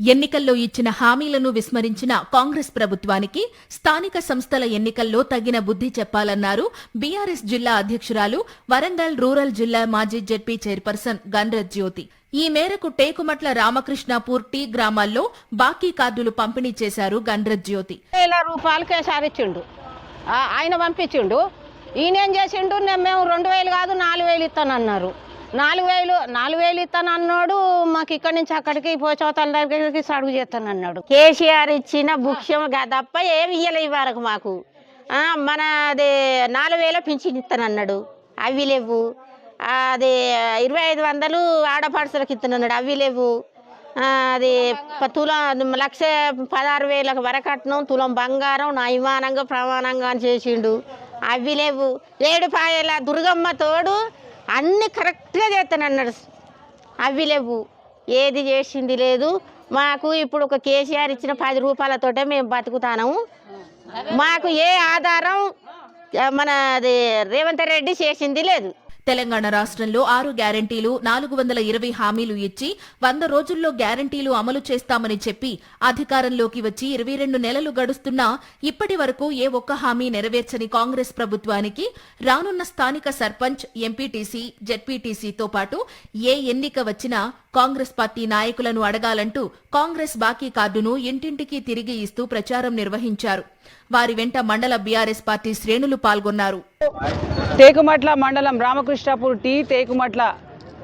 ఎన్నికల్లో ఇచ్చిన హామీలను విస్మరించిన కాంగ్రెస్ ప్రభుత్వానికి స్థానిక సంస్థల ఎన్నికల్లో తగిన బుద్ధి చెప్పాలన్నారు బీఆర్ఎస్ జిల్లా అధ్యక్షురాలు వరంగల్ రూరల్ జిల్లా మాజీ జెడ్పీ చైర్పర్సన్ గన్రత్ జ్యోతి. ఈ మేరకు టేకుమట్ల రామకృష్ణాపూర్ టీ గ్రామాల్లో బాకీ కార్డులు పంపిణీ చేశారు గన్రత్ జ్యోతి. వేల ఆయన పంపించిండు. ఈయన ఏం చేసిండు మేము రెండు వేలు కాదు నాలుగు వేలు ఇస్తానన్నారు. నాలుగు వేలు నాలుగు వేలు ఇస్తాను అన్నాడు. మాకు ఇక్కడి నుంచి అక్కడికి పోచవతల దగ్గరికి సడుగు చేస్తాను అన్నాడు. కేసీఆర్ ఇచ్చిన భుక్ష్యం గా- తప్ప ఏమి ఇయ్యలే ఈ వరకు మాకు. మన అది నాలుగు వేల పింఛన్ ఇస్తానన్నాడు అవి లేవు. అది ఇరవై ఐదు వందలు ఆడపడుసలకు ఇస్తున్నాడు అవి లేవు. అది తులం లక్ష పదహారు వేలకు వరకట్నం తులం బంగారం నయమానంగా ప్రమాణంగా అని చేసిండు. అవి లేవు. ఏడు పాయల దుర్గమ్మ తోడు అన్నీ కరెక్ట్గా చేస్తానన్నాడు అవి లేవు. ఏది చేసింది లేదు. మాకు ఇప్పుడు ఒక కేసీఆర్ ఇచ్చిన పది రూపాయలతోటే మేము బతుకుతాము మాకు ఏ ఆధారం మన అది రేవంత్ రెడ్డి చేసింది లేదు. తెలంగాణ రాష్ట్రంలో ఆరు గ్యారంటీలు నాలుగు వందల ఇరవై హామీలు ఇచ్చి వంద రోజుల్లో గ్యారంటీలు అమలు చేస్తామని చెప్పి అధికారంలోకి వచ్చి ఇరవై రెండు నెలలు గడుస్తున్నా ఇప్పటి వరకు ఏ ఒక్క హామీ నెరవేర్చని కాంగ్రెస్ ప్రభుత్వానికి రానున్న స్థానిక సర్పంచ్ ఎంపీటీసీ జెడ్పీటీసీతో పాటు ఏ ఎన్నిక వచ్చినా కాంగ్రెస్ పార్టీ నాయకులను అడగాలంటూ కాంగ్రెస్ బాకీ కార్డును ఇంటింటికి తిరిగి ఇస్తూ ప్రచారం నిర్వహించారు. వారి వెంట మండల బీఆర్ఎస్ పార్టీ శ్రేణులు పాల్గొన్నారు. టేకుమట్ల మండలం రామకృష్ణాపూర్ టీ టేకుమట్ల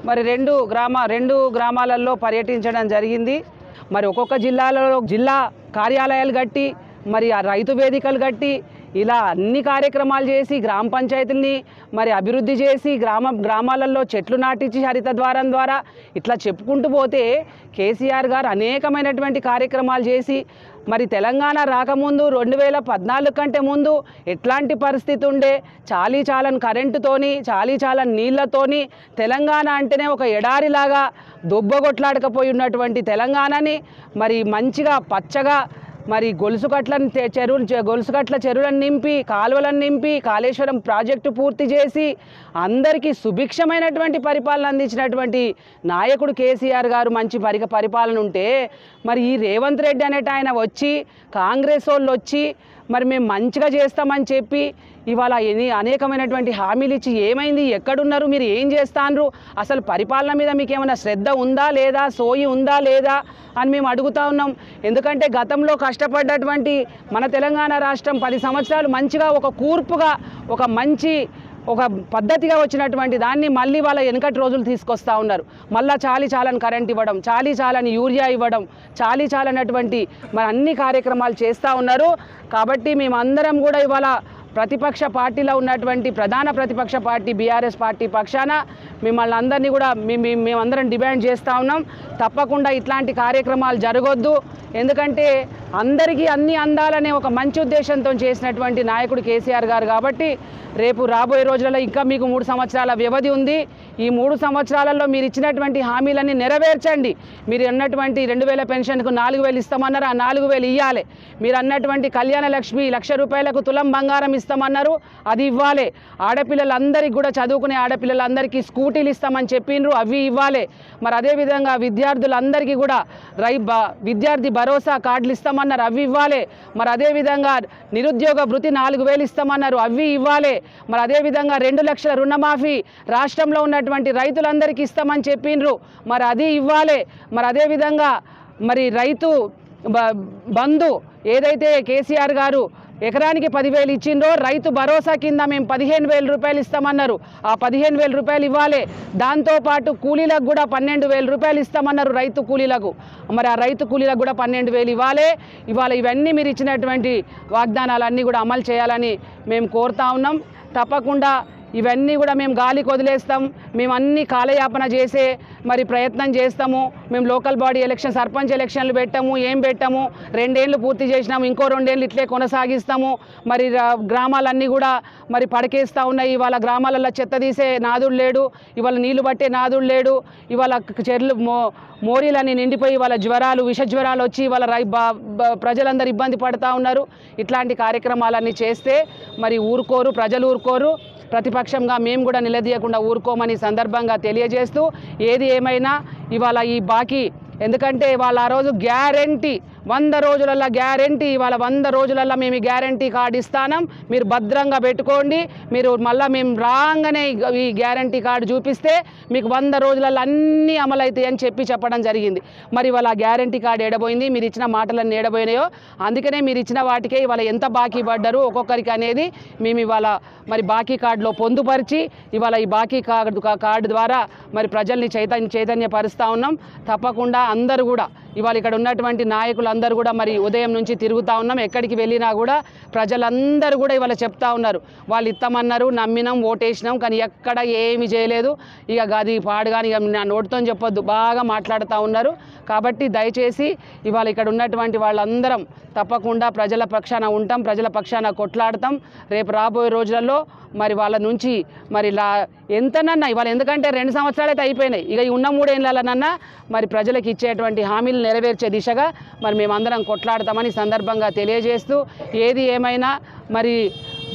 మరి రెండు గ్రామ రెండు గ్రామాలలో పర్యటించడం జరిగింది. మరి ఒక్కొక్క జిల్లాలో జిల్లా కార్యాలయాలు కట్టి మరి ఆ రైతు వేదికలు కట్టి ఇలా అన్ని కార్యక్రమాలు చేసి గ్రామ పంచాయతీల్ని మరి అభివృద్ధి చేసి గ్రామ గ్రామాలలో చెట్లు నాటించి హరిత ద్వారం ద్వారా ఇట్లా చెప్పుకుంటూ పోతే కేసీఆర్ గారు అనేకమైనటువంటి కార్యక్రమాలు చేసి మరి తెలంగాణ రాకముందు రెండు వేల పద్నాలుగు కంటే ముందు ఎట్లాంటి పరిస్థితి ఉండే చాలీ చాలని కరెంటుతోని చాలీ చాలని నీళ్ళతోని తెలంగాణ అంటేనే ఒక ఎడారిలాగా దొబ్బగొట్లాడకపోయి ఉన్నటువంటి తెలంగాణని మరి మంచిగా పచ్చగా మరి గొలుసుకట్లను తె- చెరువులు గొలుసు గొలుసుకట్ల చెరువులను నింపి కాలువలను నింపి కాళేశ్వరం ప్రాజెక్టు పూర్తి చేసి అందరికీ సుభిక్షమైనటువంటి పరిపాలన అందించినటువంటి నాయకుడు కేసీఆర్ గారు మంచి పరి పరిపాలన ఉంటే మరి ఈ రేవంత్ రెడ్డి అనేట ఆయన వచ్చి కాంగ్రెస్ వాళ్ళు వచ్చి మరి మేము మంచిగా చేస్తామని చెప్పి ఇవాళ ఎన్ని అనేకమైనటువంటి హామీలు ఇచ్చి ఏమైంది? ఎక్కడున్నారు? మీరు ఏం చేస్తాన్రు? అసలు పరిపాలన మీద మీకు ఏమైనా శ్రద్ధ ఉందా లేదా? సోయి ఉందా లేదా? అని మేము అడుగుతా ఉన్నాం. ఎందుకంటే గతంలో కష్టపడ్డటువంటి మన తెలంగాణ రాష్ట్రం పది సంవత్సరాలు మంచిగా ఒక కూర్పుగా ఒక మంచి ఒక పద్ధతిగా వచ్చినటువంటి దాన్ని మళ్ళీ వాళ్ళ వెనకటి రోజులు తీసుకొస్తా ఉన్నారు. మళ్ళా చాలీ చాలని కరెంట్ ఇవ్వడం చాలీ చాలని యూరియా ఇవ్వడం చాలీ చాలనటువంటి మరి అన్ని కార్యక్రమాలు చేస్తూ ఉన్నారు. కాబట్టి మేమందరం కూడా ఇవాళ ప్రతిపక్ష పార్టీలో ఉన్నటువంటి ప్రధాన ప్రతిపక్ష పార్టీ బీఆర్ఎస్ పార్టీ పక్షాన మిమ్మల్ని అందరినీ కూడా మేమందరం డిమాండ్ చేస్తూ ఉన్నాం. తప్పకుండా ఇట్లాంటి కార్యక్రమాలు జరగొద్దు. ఎందుకంటే అందరికీ అన్ని అందాలనే ఒక మంచి ఉద్దేశంతో చేసినటువంటి నాయకుడు కేసీఆర్ గారు కాబట్టి రేపు రాబోయే రోజులలో ఇంకా మీకు మూడు సంవత్సరాల వ్యవధి ఉంది. ఈ మూడు సంవత్సరాలలో మీరు ఇచ్చినటువంటి హామీలన్నీ నెరవేర్చండి. మీరు అన్నటువంటి రెండు వేల పెన్షన్కు నాలుగు వేలు ఇస్తామన్నారు. ఆ నాలుగు వేలు ఇవ్వాలి మీరు అన్నటువంటి కళ్యాణ లక్ష్మి లక్ష రూపాయలకు తులం బంగారం ఇస్తామన్నారు. అది ఇవ్వాలి. ఆడపిల్లలందరికీ కూడా చదువుకునే ఆడపిల్లలందరికీ స్కూటీలు ఇస్తామని చెప్పిండ్రు అవి ఇవ్వాలి. మరి అదేవిధంగా విద్యార్థులందరికీ కూడా రై విద్యార్థి భరోసా కార్డులు ఇస్తామని ఇస్తామన్నారు అవి ఇవ్వాలి. మరి అదేవిధంగా నిరుద్యోగ భృతి నాలుగు వేలు ఇస్తామన్నారు అవి ఇవ్వాలి. మరి అదేవిధంగా రెండు లక్షల రుణమాఫీ రాష్ట్రంలో ఉన్నటువంటి రైతులందరికీ ఇస్తామని చెప్పిండ్రు మరి అది ఇవ్వాలి. మరి అదేవిధంగా మరి రైతు బంధు ఏదైతే కేసీఆర్ గారు ఎకరానికి పదివేలు ఇచ్చిండ్రో రైతు భరోసా కింద మేము పదిహేను వేల రూపాయలు ఇస్తామన్నారు. ఆ పదిహేను వేల రూపాయలు ఇవ్వాలి. దాంతోపాటు కూలీలకు కూడా పన్నెండు వేల రూపాయలు ఇస్తామన్నారు రైతు కూలీలకు. మరి ఆ రైతు కూలీలకు కూడా పన్నెండు వేలు ఇవ్వాలి. ఇవాళ ఇవన్నీ మీరు ఇచ్చినటువంటి వాగ్దానాలన్నీ కూడా అమలు చేయాలని మేము కోరుతా ఉన్నాం. తప్పకుండా ఇవన్నీ కూడా మేము గాలికి వదిలేస్తాం. మేము అన్ని కాలయాపన చేసే మరి ప్రయత్నం చేస్తాము. మేము లోకల్ బాడీ ఎలక్షన్ సర్పంచ్ ఎలక్షన్లు పెట్టాము ఏం పెట్టాము. రెండేళ్ళు పూర్తి చేసినాము ఇంకో రెండేళ్ళు ఇట్లే కొనసాగిస్తాము. మరి గ్రామాలన్నీ కూడా మరి పడకేస్తూ ఉన్నాయి. ఇవాళ గ్రామాలలో చెత్త తీసే నాదుడు లేడు ఇవాళ నీళ్ళు పట్టే నాదుడు లేడు ఇవాళ చెర్లు మో మోరీలన్నీ నిండిపోయి వాళ్ళ జ్వరాలు విష జ్వరాలు వచ్చి వాళ్ళ రై ప్రజలందరూ ఇబ్బంది పడుతూ ఉన్నారు. ఇట్లాంటి కార్యక్రమాలన్నీ చేస్తే మరి ఊరుకోరు ప్రజలు ఊరుకోరు. ప్రతిపక్షంగా మేము కూడా నిలదీయకుండా ఊరుకోమని సందర్భంగా తెలియజేస్తూ ఏది ఏమైనా ఇవాళ ఈ బాకీ. ఎందుకంటే వాళ్ళ ఆ రోజు గ్యారంటీ వంద రోజులల్లో గ్యారంటీ ఇవాళ వంద రోజులల్లో మేము ఈ గ్యారంటీ కార్డు ఇస్తానం. మీరు భద్రంగా పెట్టుకోండి. మీరు మళ్ళీ మేము రాగానే ఈ- గ్యారంటీ కార్డు చూపిస్తే మీకు వంద రోజులలో అన్నీ అమలవుతాయి అని చెప్పి చెప్పడం జరిగింది. మరి ఇవాళ గ్యారంటీ కార్డు ఏడబోయింది మీరు ఇచ్చిన మాటలన్నీ ఏడబోయినాయో అందుకనే మీరు ఇచ్చిన వాటికే ఇవాళ ఎంత బాకీ పడ్డారు ఒక్కొక్కరికి అనేది మేము ఇవాళ మరి బాకీ కార్డులో పొందుపరిచి ఇవాళ ఈ బాకీ కార్డు కార్డు ద్వారా మరి ప్రజల్ని చైతన్య చైతన్యపరుస్తూ ఉన్నాం. తప్పకుండా అందరూ కూడా ఇవాళ ఇక్కడ ఉన్నటువంటి నాయకులు అందరూ కూడా మరి ఉదయం నుంచి తిరుగుతూ ఉన్నాం. ఎక్కడికి వెళ్ళినా కూడా ప్రజలందరూ కూడా ఇవాళ చెప్తా ఉన్నారు. వాళ్ళు ఇస్తామన్నారు నమ్మినాం ఓటేసినాం కానీ ఎక్కడ ఏమి చేయలేదు. ఇక గది పాడు కానీ ఇక నా నోటితో చెప్పొద్దు. బాగా మాట్లాడుతూ ఉన్నారు. కాబట్టి దయచేసి ఇవాళ ఇక్కడ ఉన్నటువంటి వాళ్ళందరం తప్పకుండా ప్రజల పక్షాన ఉంటాం ప్రజల పక్షాన కొట్లాడతాం. రేపు రాబోయే రోజులలో మరి వాళ్ళ నుంచి మరి లా ఎంతనన్నా ఇవాళ ఎందుకంటే రెండు సంవత్సరాలైతే అయిపోయినాయి. ఇక ఈ ఉన్న మూడేళ్ళనన్నా మరి ప్రజలకు ఇచ్చేటువంటి హామీలు నెరవేర్చే దిశగా మరి మేమందరం కొట్లాడతామని సందర్భంగా తెలియజేస్తూ ఏది ఏమైనా మరి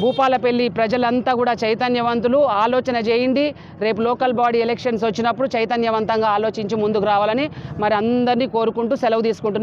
భూపాలపల్లి ప్రజలంతా కూడా చైతన్యవంతులు. ఆలోచన చేయండి. రేపు లోకల్ బాడీ ఎలక్షన్స్ వచ్చినప్పుడు చైతన్యవంతంగా ఆలోచించి ముందుకు రావాలని మరి అందరినీ కోరుకుంటూ సెలవు తీసుకుంటున్నాను